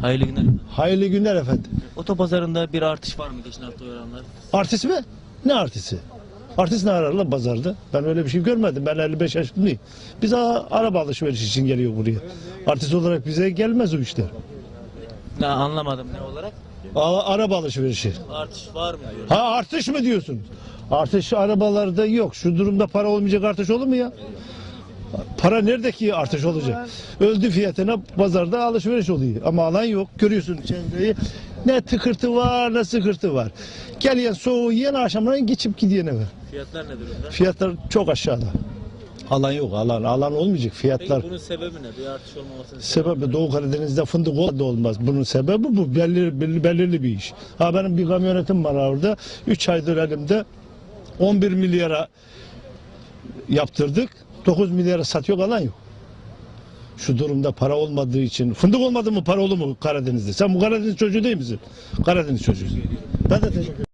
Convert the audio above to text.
Hayırlı günler. Hayırlı günler efendim. Otopazarında bir artış var mı geçen hafta oranlar? Artist mi? Ne artisti? Artist ne arar lan pazarda? Ben öyle bir şey görmedim. Ben 55 yaşındayım. Biz a- araba alışverişi için geliyor buraya. Artist olarak bize gelmez o işler. Ne anlamadım ne olarak? A- araba alışverişi. Artış var mı diyor. Ha artış mı diyorsun? Artış arabalarda yok. Şu durumda para olmayacak artış olur mu ya? Para nerede ki artış olacak? Öldü fiyatına pazarda alışveriş oluyor. Ama alan yok. Görüyorsun çevreyi. Ne tıkırtı var ne sıkırtı var. Geliyen soğuğu yiyen akşamdan geçip gidiyor eve. Fiyatlar ne durumda? Fiyatlar çok aşağıda. Alan yok alan. Alan olmayacak fiyatlar. Peki bunun sebebi ne? Bir artış olmamasının Sebebi Doğu Karadeniz'de fındık da olmaz. Bunun sebebi bu. Belirli, belirli, belirli bir iş. Ha benim bir kamyonetim var orada. 3 aydır elimde 11 milyara yaptırdık. 9 milyara satıyor alan yok. Şu durumda para olmadığı için. Fındık olmadı mı para olur mu Karadeniz'de? Sen bu Karadeniz çocuğu değil misin? Karadeniz çocuğu. Ben de teşekkür.